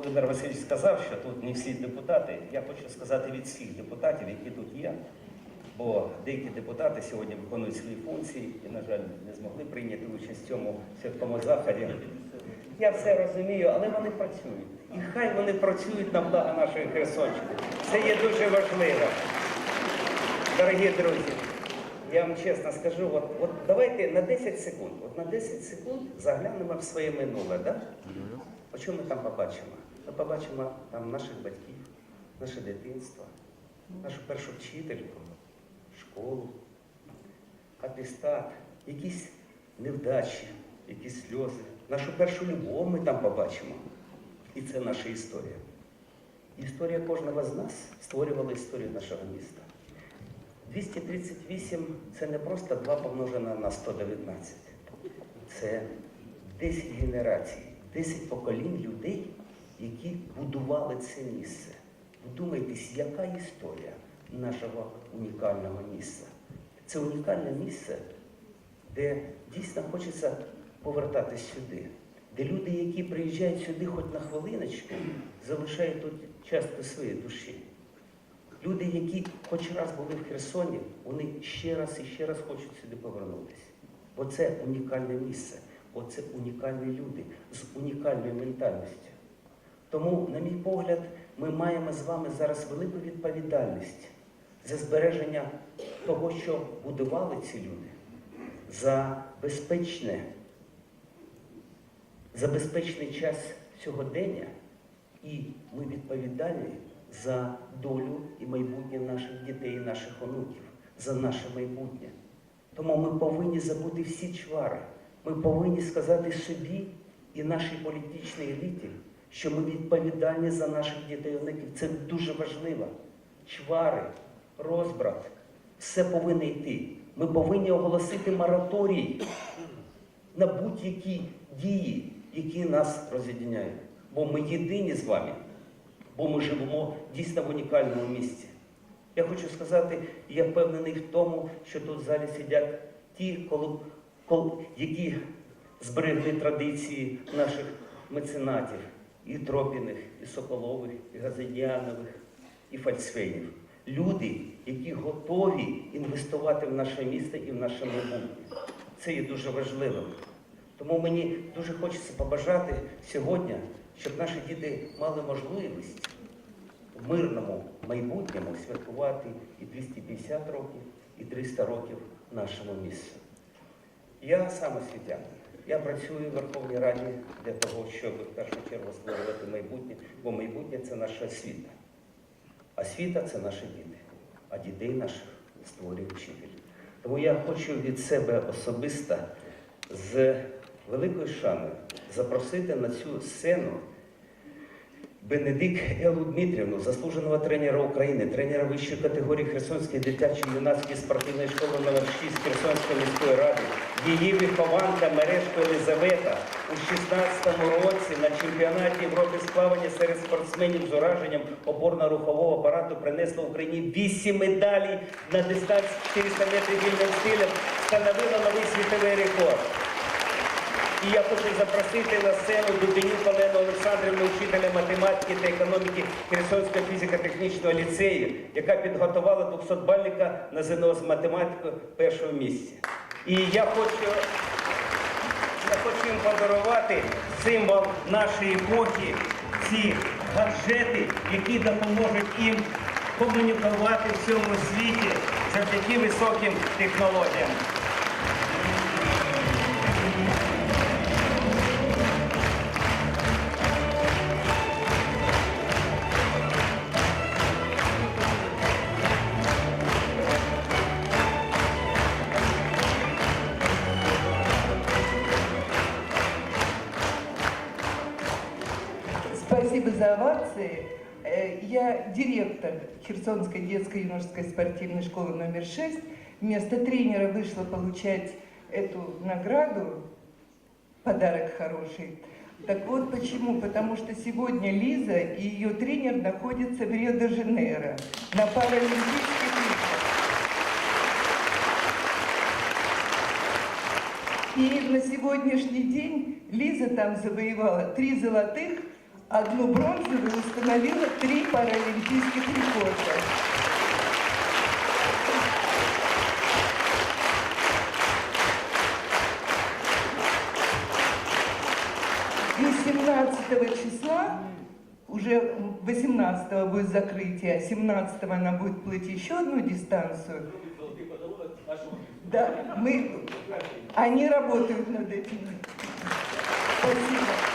Володимир Васильович сказав, що тут не всі депутати. Я хочу сказати від всіх депутатів, які тут є. Бо деякі депутати сьогодні виконують свої функції і, на жаль, не змогли прийняти участь в цьому святковому заході. Я все розумію, але вони працюють. І хай вони працюють на благо нашої Херсонщини. Це є дуже важливо. Дорогі друзі, я вам чесно скажу, от, от давайте на 10 секунд, от на 10 секунд заглянемо в своє минуле, да? От що ми там побачимо? Ми побачимо там наших батьків, наше дитинство, нашу першу вчительку, школу, атестат, якісь невдачі, якісь сльози. Нашу першу любов ми там побачимо. І це наша історія. Історія кожного з нас створювала історію нашого міста. 238 це не просто 2 помножене на 119. Це 10 генерацій, 10 поколінь людей, які будували це місце. Вдумайтесь, яка історія нашого унікального місця. Це унікальне місце, де дійсно хочеться повертатись сюди, де люди, які приїжджають сюди хоч на хвилиночку, залишають тут часто своєї душі. Люди, які хоч раз були в Херсоні, вони ще раз і ще раз хочуть сюди повернутися. Бо це унікальне місце, бо це унікальні люди з унікальною ментальністю. Тому, на мій погляд, ми маємо з вами зараз велику відповідальність за збереження того, що будували ці люди, за безпечне, за безпечний час сьогодення, і ми відповідальні за долю і майбутнє наших дітей і наших онуків, за наше майбутнє. Тому ми повинні забути всі чвари. Ми повинні сказати собі і нашій політичній еліті, що ми відповідальні за наших дітей і. Це дуже важливо. Чвари, розбрат, все повинно йти. Ми повинні оголосити мораторій на будь-які дії, які нас роз'єднають. Бо ми єдині з вами, бо ми живемо дійсно в унікальному місці. Я хочу сказати, я впевнений в тому, що тут в залі сидять ті, коло- кол- які зберегли традиції наших меценатів, і Тропіних, і Соколових, і Газидянових, і Фальцфейнів. Люди, які готові інвестувати в наше місто і в наше майбутнє. Це є дуже важливим. Тому мені дуже хочеться побажати сьогодні, щоб наші діти мали можливість в мирному майбутньому святкувати і 250 років, і 300 років нашому місту. Я сам освітянин. Я працюю в Верховній Раді для того, щоб в першу чергу створювати майбутнє, бо майбутнє це наша освіта. Освіта це наші діти, а дітей наших створює вчитель. Тому я хочу від себе особисто з великою шаною запросити на цю сцену Бенедик Елу Дмитрівну, заслуженого тренера України, тренера вищої категорії Херсонської дитячої юнацької спортивної школи номер 6 Херсонської міської ради, її вихованка Мережко Елизавета у 16-му році на чемпіонаті Європи з плавання серед спортсменів з ураженням опорно-рухового апарату принесла Україні 8 медалей на дистанції 400 метрів вільним стилем, встановила новий світовий рекорд. І я хочу запросити на сцену Дубенюк Олену Олександрівну, вчителя математики та економіки Херсонського фізико-технічного ліцею, яка підготувала 200-бальника на ЗНО з математикою першого місця. І я хочу, я хочу їм подарувати символ нашої епохи, ці гаджети, які допоможуть їм комунікувати в цьому світі завдяки високим технологіям. За овации. Э, Я директор Херсонской детской юношеской спортивной школы номер 6. Вместо тренера вышла получать эту награду, подарок хороший. Так вот почему? Потому что сегодня Лиза и ее тренер находятся в Рио-де-Жанейро на Паралимпийских играх. И на сегодняшний день Лиза там завоевала три золотых, одну бронзовую установила три паралимпийских рекорда. И 17 числа, уже 18 будет закрытие, а 17 она будет плыть еще одну дистанцию. Да, мы, они работают над этим. Спасибо.